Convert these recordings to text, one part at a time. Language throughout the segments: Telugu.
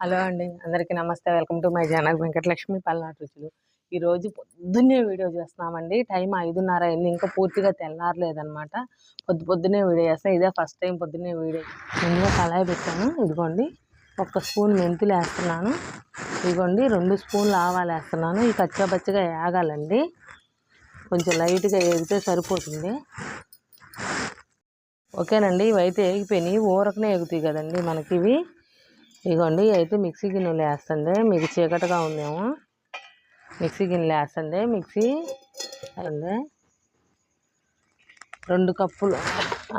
హలో అండి. అందరికీ నమస్తే. Welcome to my channel Venkatalakshmi Palnadu రుచులు. ఈరోజు పొద్దున్నే వీడియో చేస్తున్నామండి. టైం ఐదున్నర అయింది. ఇంకా పూర్తిగా తెల్లారలేదనమాట పొద్దు పొద్దున్నే వీడియో చేస్తాను ఇదే ఫస్ట్ టైం పొద్దున్నే వీడియో. ముందుగా కళాయి పెట్టాను. ఇదిగోండి. ఒక స్పూన్ మెంతులు వేస్తున్నాను. ఇదిగోండి. రెండు స్పూన్లు ఆవాలు వేస్తున్నాను. ఈ పచ్చగా వేగాలండి కొంచెం లైట్గా వేగితే సరిపోతుంది. ఓకేనండి. ఇవైతే వేగిపోయినాయి ఊరకనే ఎగుతాయి కదండి మనకి ఇవి ఇదిగోండి అయితే మిక్సీ గిన్నెలు వేస్తుంది. మీకు చీకటిగా ఉందేమో. మిక్సీ గిన్నెలు వేస్తుంది. మిక్సీ అండి రెండు కప్పులు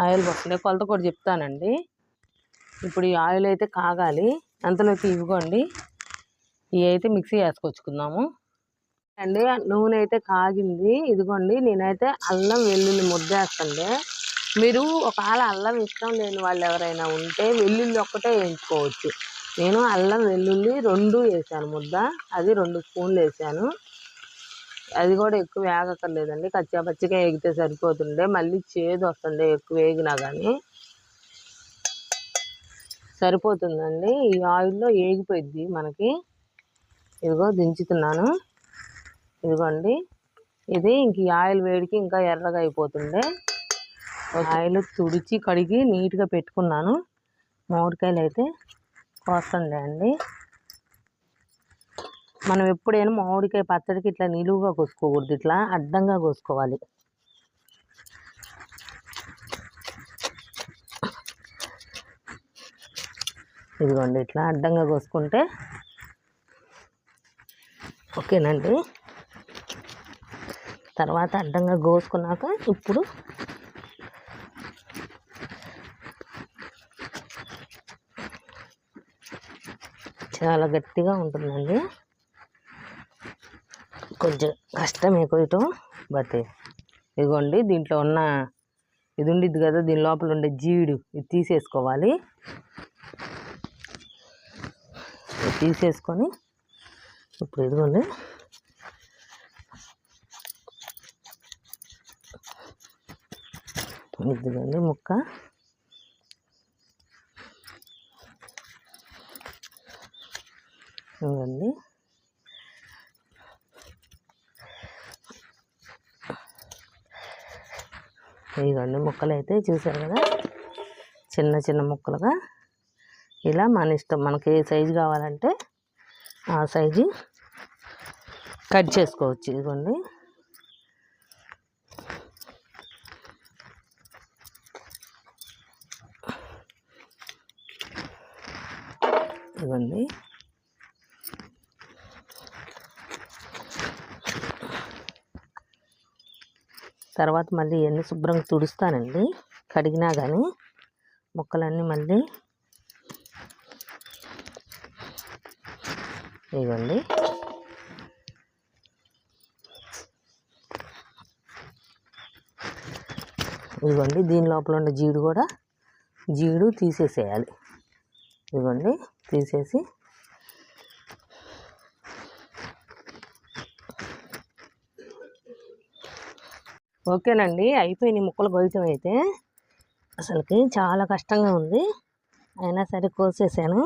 ఆయిల్ పడుతుంది కొలత కూడా చెప్తానండి. ఇప్పుడు ఈ ఆయిల్ అయితే కాగాలి. అంతలోకి ఇవ్వండి ఇవి అయితే మిక్సీ వేసుకొచ్చుకుందాము. అండి నూనె అయితే కాగింది. ఇదిగోండి నేనైతే అల్లం వెల్లుల్లి ముద్ద వేస్తుండే మీరు ఒకవేళ అల్లం ఇష్టం లేని వాళ్ళు ఎవరైనా ఉంటే వెల్లుల్లి ఒక్కటే వేయించుకోవచ్చు. నేను అల్లం వెల్లుల్లి రెండు వేసాను ముద్ద. అది రెండు స్పూన్లు వేసాను. అది కూడా ఎక్కువ వేగక్కర్లేదండి. కచ్చా పచ్చిగా వేగితే సరిపోతుండే. మళ్ళీ చేదు వస్తుండే ఎక్కువ వేగినా కానీ సరిపోతుందండి. ఈ ఆయిల్లో వేగిపోయిద్ది మనకి. ఇదిగో దించుతున్నాను. ఇదిగోండి. ఇది ఇంక ఈ ఆయిల్ వేడికి ఇంకా ఎర్రగా అయిపోతుండే. ఆయిల్ తుడిచి కడిగి నీట్గా పెట్టుకున్నాను. మామిడికాయలు అయితే కోస్తుండే అండి. మనం ఎప్పుడైనా మామిడికాయ పచ్చడికి ఇట్లా నిలువుగా కోసుకోకూడదు ఇట్లా అడ్డంగా కోసుకోవాలి. ఇదిగోండి ఇట్లా అడ్డంగా కోసుకుంటే ఓకేనండి. తర్వాత అడ్డంగా కోసుకున్నాక ఇప్పుడు చాలా గట్టిగా ఉంటుందండి. కొంచెం కష్టమే కొయ్యటం బట్ ఇదిగోండి దీంట్లో ఉన్న ఇది ఉండిద్ది కదా దీని లోపల ఉండే జీడు ఇది తీసేసుకోవాలి. ఇది తీసేసుకొని ఇప్పుడు ఇదిగోండి. ఇదిగోండి ముక్క. చూడండి. ఇదిగోండి ముక్కలు అయితే చూసారు కదా? చిన్న చిన్న ముక్కలుగా. ఇలా మన ఇష్టం మనకి ఏ సైజు కావాలంటే ఆ సైజు కట్ చేసుకోవచ్చు. ఇదిగోండి. తర్వాత మళ్ళీ ఇవన్నీ శుభ్రంగా తుడుస్తానండి. కడిగినా కానీ ముక్కలన్నీ మళ్ళీ ఇవ్వండి. ఇదిగోండి దీని లోపల ఉండే జీడు కూడా జీడు తీసేసేయాలి. ఇదిగోండి తీసేసి ఓకేనండి అయిపోయినాయి ముక్కలు కొయ్యటం అయితే. అసలుకి చాలా కష్టంగా ఉంది. అయినా సరే కోసేసాను.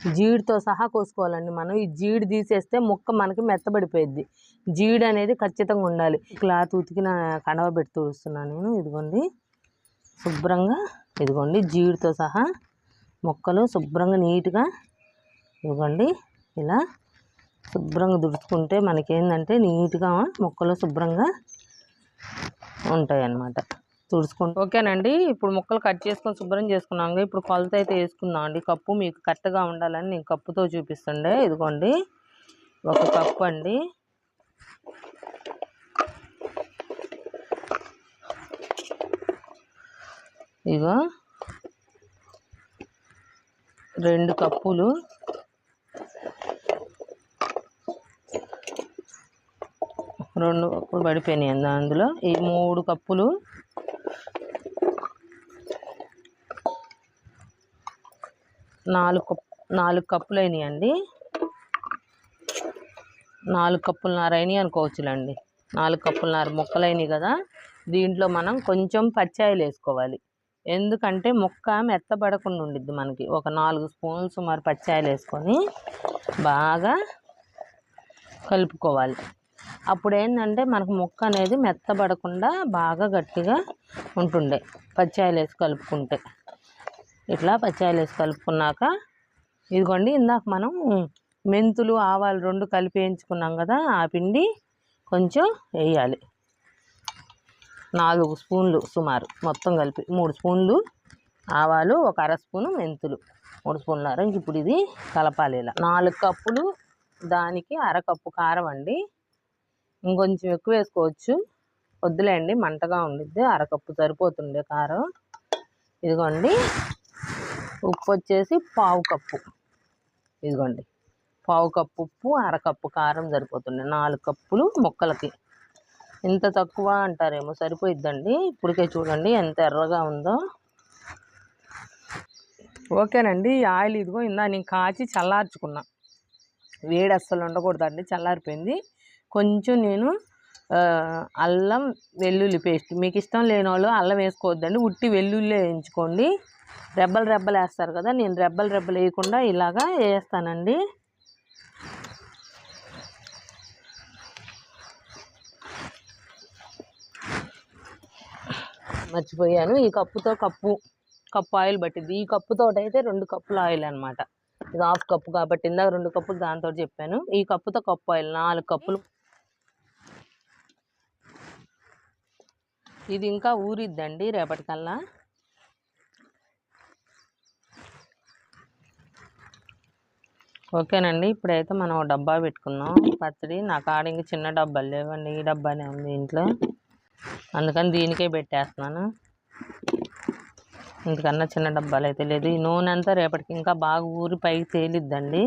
జీడితో సహా కోసుకోవాలండి మనం. ఈ జీడి తీసేస్తే ముక్క మనకి మెత్తబడిపోయిద్ది. జీడి అనేది ఖచ్చితంగా ఉండాలి. క్లాత్ ఉతికిన కడవ పెట్టి తుడుస్తున్నాను నేను ఇదిగోండి. శుభ్రంగా ఇదిగోండి జీడితో సహా ముక్కలు శుభ్రంగా నీట్గా ఇదిగోండి ఇలా శుభ్రంగా దుడుచుకుంటే మనకేంటంటే నీట్గా ముక్కలు శుభ్రంగా ఉంటాయి అన్నమాట తుడుచుకుంటూ ఓకేనండి. ఇప్పుడు ముక్కలు కట్ చేసుకొని శుభ్రం చేసుకున్నాం ఇప్పుడు కొలత అయితే వేసుకుందాం అండి. కప్పు మీకు కరెక్ట్గా ఉండాలని నేను కప్పుతో చూపిస్తుండే. ఇదిగోండి. ఒక కప్పు అండి. ఇగో రెండు కప్పులు రెండు కప్పులు పడిపోయినాయి అండి అందులో. ఈ మూడు కప్పులు నాలుగు కప్ నాలుగు కప్పులు అయినాయండి. నాలుగు కప్పులున్నర అయినాయి అనుకోవచ్చులండి. నాలుగు కప్పుల ముక్కలు అయినాయి కదా. దీంట్లో మనం కొంచెం పచ్చాయలు వేసుకోవాలి. ఎందుకంటే ముక్క మెత్తబడకుండా ఉండిద్ది మనకి. ఒక నాలుగు స్పూన్లు సుమారు పచ్చాయలు వేసుకొని బాగా కలుపుకోవాలి. అప్పుడు ఏంటంటే మనకు ముక్క అనేది మెత్తబడకుండా బాగా గట్టిగా ఉంటుండే. పచ్చాయలు వేసి కలుపుకుంటే. ఇట్లా పచ్చాయలు వేసి కలుపుకున్నాక ఇదిగోండి ఇందాక మనం మెంతులు ఆవాలు రెండు కలిపి వేయించుకున్నాం కదా ఆ పిండి కొంచెం వేయాలి. నాలుగు స్పూన్లు సుమారు మొత్తం కలిపి మూడు స్పూన్లు ఆవాలు ఒక అర స్పూను మెంతులు. మూడు స్పూన్లు ఇంక ఇప్పుడు ఇది కలపాలి ఇలా. నాలుగు కప్పులు దానికి అరకప్పు కారం అండి. ఇంకొంచెం ఎక్కువ వేసుకోవచ్చు. వద్దులేండి మంటగా ఉండిద్ది అరకప్పు సరిపోతుండే కారం. ఇదిగోండి ఉప్పు వచ్చేసి పావు కప్పు. ఇదిగోండి పావు కప్పు ఉప్పు అరకప్పు కారం సరిపోతుంది నాలుగు కప్పులు ముక్కలకి. ఇంత తక్కువ అంటారేమో సరిపోయిద్దండి. ఇప్పటికే చూడండి ఎంత ఎర్రగా ఉందో. ఓకేనండి ఈ ఆయిల్ ఇదిగో ఇందా నేను కాచి చల్లార్చుకున్నా. వేడి అస్సలు ఉండకూడదండి చల్లారిపోయింది. కొంచెం నేను అల్లం వెల్లుల్లి పేస్ట్. మీకు ఇష్టం లేని వాళ్ళు అల్లం వేసుకోవద్దండి. ఉట్టి వెల్లుల్లి వేయించుకోండి. రెబ్బలు రెబ్బలు వేస్తారు కదా నేను రెబ్బలు రెబ్బలు వేయకుండా ఇలాగా వేస్తానండి. మర్చిపోయాను. ఈ కప్పుతో కప్పు కప్పు ఆయిల్ పట్టింది ఈ కప్పుతో అయితే రెండు కప్పుల ఆయిల్ అనమాట ఇది హాఫ్ కప్పు కాబట్టి ఇందాక రెండు కప్పులు దాంతో చెప్పాను. ఈ కప్పుతో కప్పు ఆయిల్ నాలుగు కప్పులు ఇది ఇంకా ఊరిద్దండి రేపటికల్లా. ఓకేనండి ఇప్పుడైతే మనం డబ్బా పెట్టుకున్నాం. పచ్చడి నా కాడ ఇంక చిన్న డబ్బాలు లేవండి ఈ డబ్బానే ఉంది ఇంట్లో. అందుకని దీనికే పెట్టేస్తున్నాను. ఇంతకన్నా చిన్న డబ్బాలు అయితే లేదు. ఈ నూనె అంతా రేపటికి ఇంకా బాగా ఊరి పైకి తేలిద్దండి.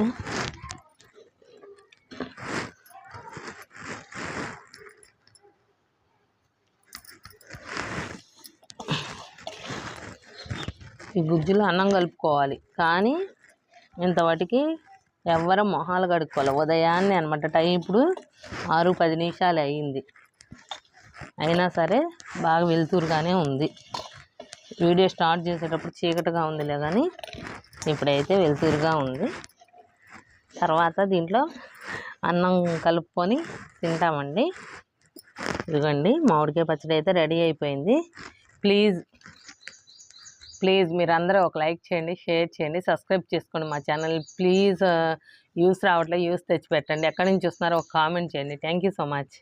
ఉమ్. ఈ గుజ్జులో అన్నం కలుపుకోవాలి. కానీ ఇంతవాటికి ఎవ్వరం మొహాలు కడుక్కోవాలి. ఉదయాన్నే అనమాట టైం. ఇప్పుడు ఆరు పది నిమిషాలు అయ్యింది అయినా సరే బాగా వెలుతురుగానే ఉంది. వీడియో స్టార్ట్ చేసేటప్పుడు చీకటిగా ఉందిలే కానీ ఇప్పుడైతే వెలుతురుగా ఉంది. తర్వాత దీంట్లో అన్నం కలుపుకొని తింటామండి. ఇదిగోండి మామిడికాయ పచ్చడి అయితే రెడీ అయిపోయింది. ప్లీజ్ ప్లీజ్ మీరందరూ ఒక లైక్ చేయండి షేర్ చేయండి సబ్స్క్రైబ్ చేసుకోండి మా ఛానల్. ప్లీజ్ యూస్ రావట్లే యూస్ తెచ్చిపెట్టండి. ఎక్కడి నుంచి చూస్తున్నారో ఒక కామెంట్ చేయండి. Thank you so much.